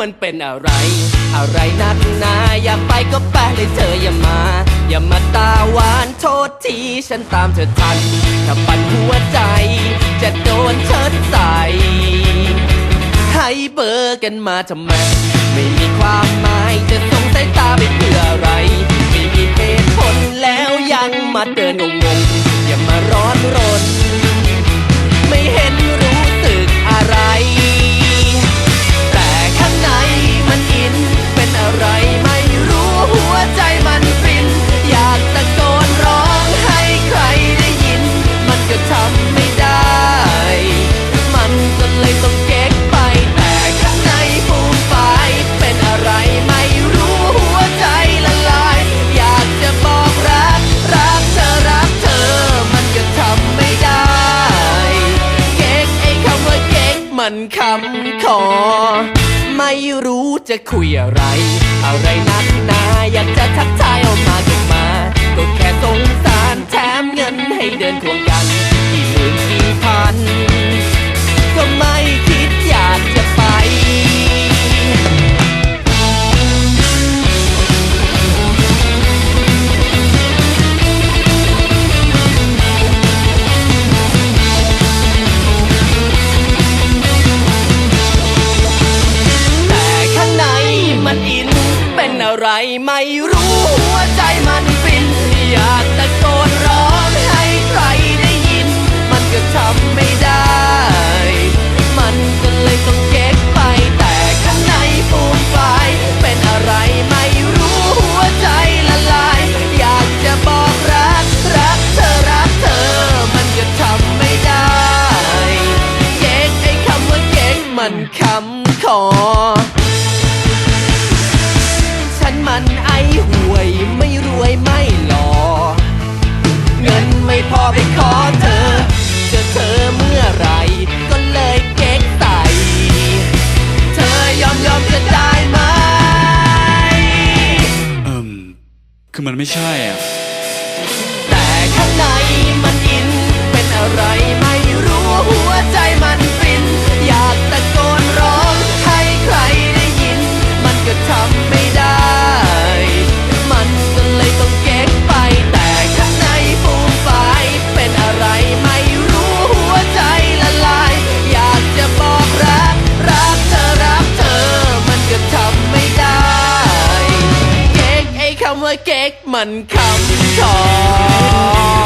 มันเป็นอะไร อะไรนักหนาอยากไปก็ไปเลยเธออย่ามา อย่ามาตาหวานโทษทีฉันตามเธอทัน ถ้าปั่นหัวใจ จะโดนเชิดใส่ให้เบอร์กันมาทำไม ไม่มีความหมายจะส่งสายตาไปเพื่ออะไร ไม่มีเหตุผลแล้วยังมาเดินงงๆอย่ามาร้อนรน ไม่เห็นรู ขอ ไม่รู้จะคุยอะไร อะไรนักหนาอยากจะทักทายออกมาก็มา ไรไม่รู้หัวใจมันฟิน อยากตะโกนร้องให้ใครได้ยิน มันก็ทำไม่ได้ มันก็เลยต้องเก๊กไปแต่ข้างในฟูมไฟายเป็นอะไรไม่รู้หัวใจละลาย อยากจะบอกรักรักเธอรักเธอ มันก็ทำไม่ได้ เก๊กไอ้คำว่าเก๊กมันคำขอ คือมันไม่ใช่อะำว่าเก๊กมันคำขอ